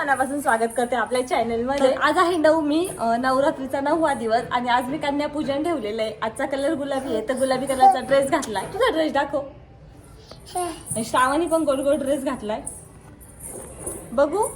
मनापासून स्वागत करते आपल्या चॅनलमध्ये आज आहे नवमी अं, नवरात्रीचा नववा दिवस आणि आज मी कन्यापूजन ठेवलेलं आहे. आजचा कलर गुलाबी आहे तर गुलाबी कलरचा ड्रेस घातलाय. तुझा ड्रेस दाखव. श्रावणी पण गोड गोड ड्रेस घातलाय. बघू.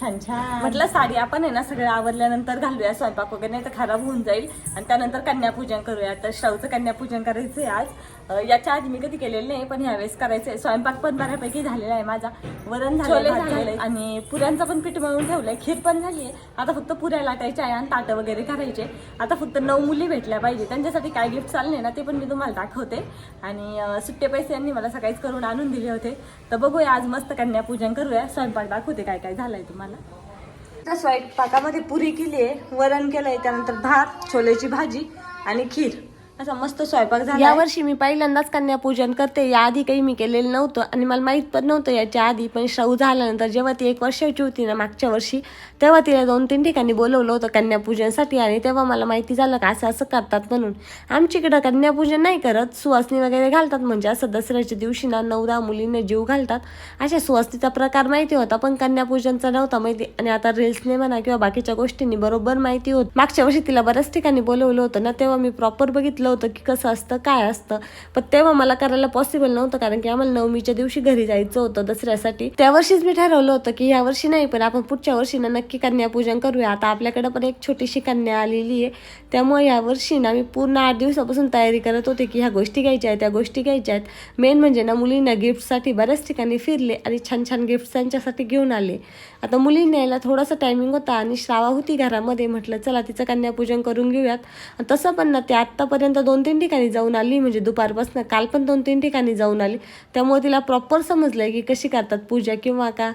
छान छान. म्हटलं साडी आपण आहे ना सगळं आवरल्यानंतर घालूया स्वयंपाक वगैरे नाही तर खराब होऊन जाईल. आणि त्यानंतर कन्यापूजन करूया. तर श्रावचं कन्यापूजन करायचं आहे आज. याच्या आधी मी कधी केलेलं नाही पण ह्यावेळेस करायचं आहे स्वयंपाक पण बऱ्यापैकी झालेला आहे माझा. वरण झाले. आणि पुऱ्यांचं पण पीठ मळून ठेवलंय. खीर पण झाली आहे आता फक्त पुऱ्या लाटायच्या आहे आणि ताटं वगैरे करायचे. आता फक्त नऊ मुली भेटल्या पाहिजे. त्यांच्यासाठी काय गिफ्ट चालले ना ते पण मी तुम्हाला दाखवते. आणि सुट्टे पैसे यांनी मला सकाळीच करून आणून दिले होते. तर बघूया आज मस्त कन्यापूजन करूया. स्वयंपाक दाखवते काय काय झालंय तुम्हाला. स्वयंपाकामध्ये पुरी केली आहे वरण केलंय त्यानंतर भात छोलेची भाजी आणि खीर. असा मस्त स्वयंपाक झाला यावर्षी मी पहिल्यांदाच कन्यापूजन करते. याआधी काही मी केलेलं नव्हतं आणि मला माहीत पण नव्हतं याच्या आधी पण श्रव झाल्यानंतर जेव्हा ती एक वर्षाची होती ना मागच्या वर्षी तेव्हा तिला दोन तीन ठिकाणी बोलवलं होतं कन्यापूजनसाठी आणि तेव्हा मला माहिती झालं का असं असं करतात म्हणून. आमच्याकडं कन्यापूजन नाही करत. सुवासनी वगैरे घालतात म्हणजे असं दसऱ्याच्या दिवशी ना नऊ दहा मुलींना जीव घालतात. अशा सुवासनीचा प्रकार माहिती होता पण कन्यापूजनचा नव्हता माहिती. आणि आता रील्सने म्हणा किंवा बाकीच्या गोष्टींनी बरोबर माहिती होत. मागच्या वर्षी तिला बऱ्याच ठिकाणी बोलवलं होतं ना तेव्हा मी प्रॉपर बघितलं होतं की कसं असतं काय असतं. पण तेव्हा मला करायला पॉसिबल नव्हतं कारण की आम्हाला नवमीच्या दिवशी घरी जायचं होतं दसऱ्यासाठी. त्या वर्षीच मी ठरवलं होतं की या वर्षी नाही पण आपण पुढच्या वर्षी ना नक्की कन्यापूजन करूया. आता आपल्याकडे पण एक छोटीशी कन्या आलेली आहे. त्यामुळे या वर्षी ना मी पूर्ण आठ दिवसापासून तयारी करत होते की ह्या गोष्टी घ्यायच्या आहेत त्या गोष्टी घ्यायच्या आहेत. मेन म्हणजे ना मुलींना गिफ्टसाठी बऱ्याच ठिकाणी फिरले आणि छान छान गिफ्ट त्यांच्यासाठी घेऊन आले. आता मुलींना यायला थोडासा टायमिंग होता आणि श्रावा होती घरामध्ये. म्हटलं चला तिचं कन्यापूजन करून घेऊयात. आणि तसं पण ना ते आत्तापर्यंत दोन तीन ठिकाणी जाऊन आली म्हणजे दुपारपासून काल पण दोन तीन ठिकाणी जाऊन आली. त्यामुळे तिला प्रॉपर समजलंय की कशी करतात पूजा किंवा का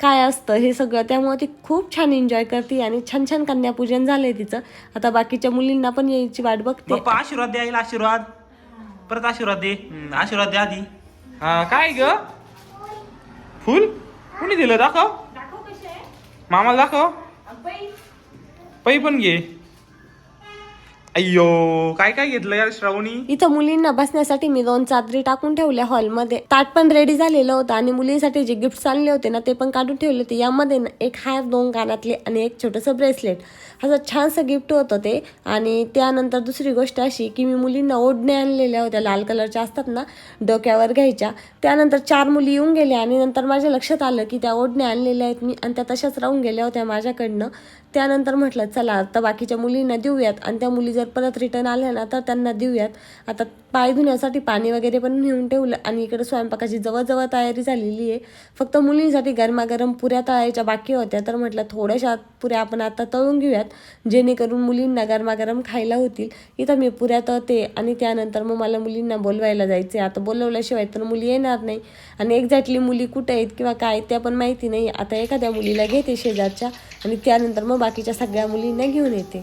काय असतं हे सगळं. त्यामुळे ती खूप छान एन्जॉय करते आणि छान छान कन्यापूजन झालंय तिचं. आता बाकीच्या मुलींना पण यायची वाट बघते. आशीर्वाद द्या येईल आशीर्वाद. परत आशीर्वाद दे. हम्म, आशीर्वाद द्या आधी. हा काय ग? फुल? कुणी दिलं? दाखव. मामाला दाखव. पै पण घे. अय्यो काय काय घेतलं यार श्रावणी? इथं मुलींना बसण्यासाठी मी दोन चादरी टाकून ठेवल्या हॉलमध्ये. ताट पण रेडी झालेलं होतं आणि मुलींसाठी जे गिफ्ट आणले होते ना ते पण काढून ठेवले होते. यामध्ये ना एक हार दोन कानातले आणि एक छोटंसं ब्रेसलेट असं छानसं गिफ्ट होतं ते. आणि त्यानंतर दुसरी गोष्ट अशी की मी मुलींना ओढणे आणलेल्या होत्या लाल कलरच्या असतात ना डोक्यावर घ्यायच्या. त्यानंतर चार मुली येऊन गेल्या आणि नंतर माझ्या लक्षात आलं की त्या ओढण्या आणलेल्या आहेत मी आणि त्या तशाच राहून गेल्या होत्या माझ्याकडनं. त्यानंतर म्हटलं चला आता बाकीच्या मुलींना देऊयात. आणि त्या मुली जर परत रिटर्न आल्या ना तर त्यांना देऊयात. आता पाय धुण्यासाठी पाणी वगैरे पण नेऊन ठेवलं आणि इकडे स्वयंपाकाची जवळजवळ तयारी झालेली आहे. फक्त मुलींसाठी गरमागरम पुऱ्या तळायच्या बाकी होत्या तर म्हटलं थोड्याशा पुऱ्या आपण आता तळून घेऊयात जेणेकरून मुलींना गरमागरम खायला होतील. इथं मी पुऱ्या तळते आणि त्यानंतर मग मला मुलींना बोलवायला जायचे आता बोलवल्याशिवाय तर मुली येणार नाही. आणि एक्झॅक्टली मुली कुठे आहेत किंवा काय त्या पण माहिती नाही. आता एखाद्या मुलीला घेते शेजारच्या आणि त्यानंतर मग बाकीच्या सगळ्या मुलींना घेऊन येते.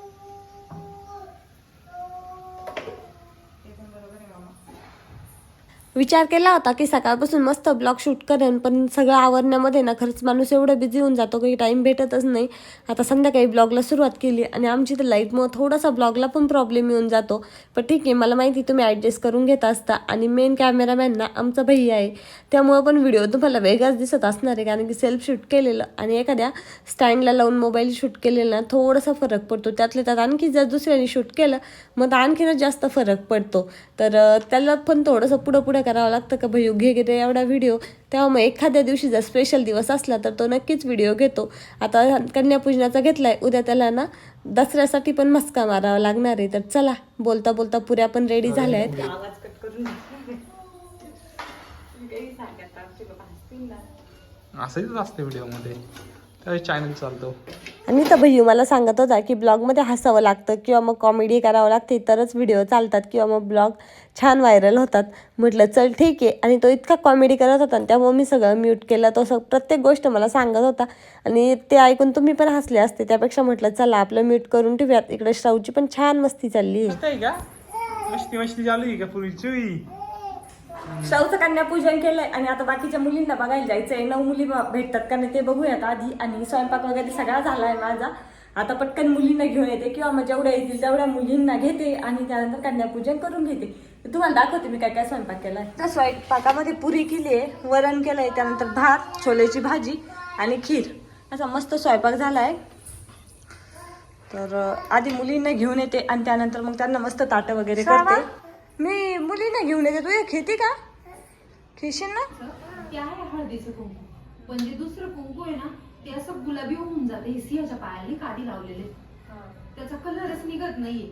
विचार केला होता की सकाळपासून मस्त ब्लॉग शूट करेन पण सगळं आवरण्यामध्ये ना खरंच माणूस एवढं बिझी होऊन जातो की टाईम भेटतच नाही. आता संध्याकाळी ब्लॉगला सुरुवात केली आणि आमची तर लाईटमुळे थोडासा ब्लॉगला पण प्रॉब्लेम येऊन जातो. पण ठीक आहे मला माहिती तुम्ही ॲडजस्ट करून घेत असता आणि मेन कॅमेरामॅन ना आमचा भैया आहे. त्यामुळं पण व्हिडिओ तुम्हाला वेगळाच दिसत असणार आहे कारण की सेल्फ शूट केलेलं आणि एखाद्या स्टँडला लावून मोबाईल शूट केलेलं ना थोडासा फरक पडतो. त्यातल्या त्यात आणखी जर दुसऱ्याने शूट केलं मग तर आणखीनच जास्त फरक पडतो. तर त्याला पण थोडंसं पुढं पुढं करावं लागतं का भैयू घे घे रे एवढा व्हिडिओ तेव्हा मग एखाद्या दिवशी जर स्पेशल दिवस असला तर तो नक्कीच व्हिडिओ घेतो. आता कन्यापूजनाचा घेतलाय उद्या त्याला ना दसऱ्यासाठी पण मस्का मारावा लागणार आहे. तर चला बोलता बोलता पुऱ्या पण रेडी झाल्या आहेत. असंच असते व्हिडिओ चॅनल चालतो. आणि तर भैयू मला सांगत होता की ब्लॉगमध्ये हसावं लागतं किंवा मग कॉमेडी करावं लागते तरच व्हिडिओ चालतात किंवा मग ब्लॉग छान व्हायरल होतात. म्हटलं चल ठीक आहे. आणि तो इतका कॉमेडी करत होता आणि त्यामुळे मी सगळं म्यूट केलं. तो सग प्रत्येक गोष्ट मला सांगत होता. आणि ते ऐकून तुम्ही पण हसले असते. त्यापेक्षा म्हटलं चला आपलं म्यूट करून ठेवूयात. इकडे श्रावची पण छान मस्ती चालली आहे. मस्ती मस्ती चालू आहे का शाहूचं कन्यापूजन केलंय आणि आता बाकीच्या मुलींना बघायला जायचंय. नऊ मुली भेटतात. का नाही ते बघूयात आधी. आणि स्वयंपाक वगैरे सगळा झालाय माझा. आता पटकन मुलींना घेऊन येते किंवा मग जेवढ्या येतील तेवढ्या मुलींना घेते आणि त्यानंतर कन्यापूजन करून घेते. तुम्हाला दाखवते मी काय काय स्वयंपाक केलाय. स्वयंपाकामध्ये पुरी केली आहे वरण केलंय त्यानंतर भात छोलेची भाजी आणि खीर. असा मस्त स्वयंपाक झालाय. तर आधी मुलींना घेऊन येते आणि त्यानंतर मग त्यांना मस्त ताटं वगैरे करते. मी मुलींना घेऊन येते. तू एक खेती का? खेशील ना ते आहे हळदीचं कुंकू. पण जे दुसरं कुंकू आहे ना ते असं गुलाबी होऊन जाते. हे सिंहाच्या पायाने काढी लावलेले. त्याचा कलरच निघत नाहीये.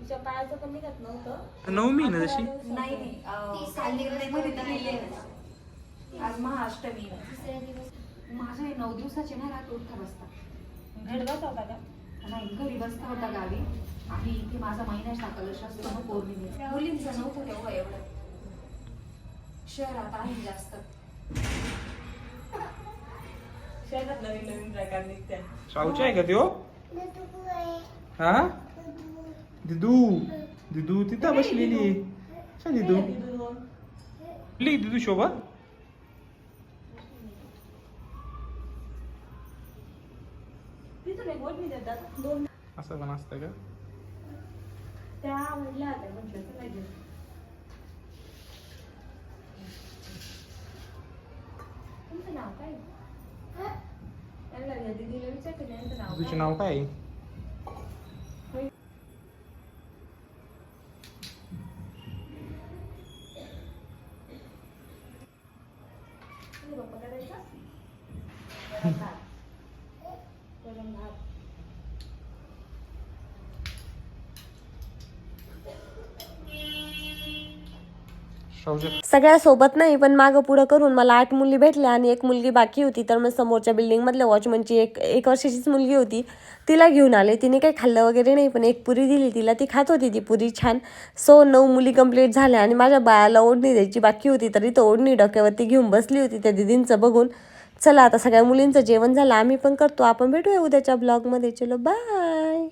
तिच्या पायाचं पण निघत नव्हतं. नवमी ना जशी नाही नाही. अं, काल निर्णयमध्ये तर लिहिलंय. आज महाअष्टमी आहे. माझ्या हे नऊ दिवसाचे ना रात उठता बसता. घडवत होता का? नाही घरी बसता होता गावी. आणि इथे माझा महिन्याचा कलश असतो ना पौर्णिमेचा मुलींचं नव्हतं तेव्हा एवढं? शहरात आहे जास्त. शहरात नवीन नवीन प्रकार निघते शाहूची आहे का त्यो हा? दिदू. दिदू तिथं बसलेली दिदू. दिदू शोभा. दोन असं पण असतं का त्या म्हणल्या होत्या म्हटलं चला घेऊ तुमचं नाव काय यांना या दीदीला विचारते नाव तुझं काय? नाव काय आहे? तुझे पप्पा करायचं? वरण भात. वरण भात. शाहूच्या सगळ्या सोबत नाही पण मागं पुढं करून मला आठ मुली भेटल्या आणि एक मुलगी बाकी होती. तर मग समोरच्या बिल्डिंगमधल्या वॉचमनची एक एक वर्षाचीच मुलगी होती. तिला घेऊन आले. तिने काही खाल्लं वगैरे नाही पण एक पुरी दिली. तिला ती खात होती. ती पुरी छान. सो नऊ मुली कंप्लीट झाल्या आणि माझ्या बाळाला ओढणी द्यायची बाकी होती. तरी तो ओढणी डोक्यावरती घेऊन बसली होती त्या दिदींचं बघून. चला आता सगळ्या मुलींचं जेवण झालं. आम्ही पण करतो. आपण भेटूया उद्याच्या ब्लॉगमध्ये चलो बाय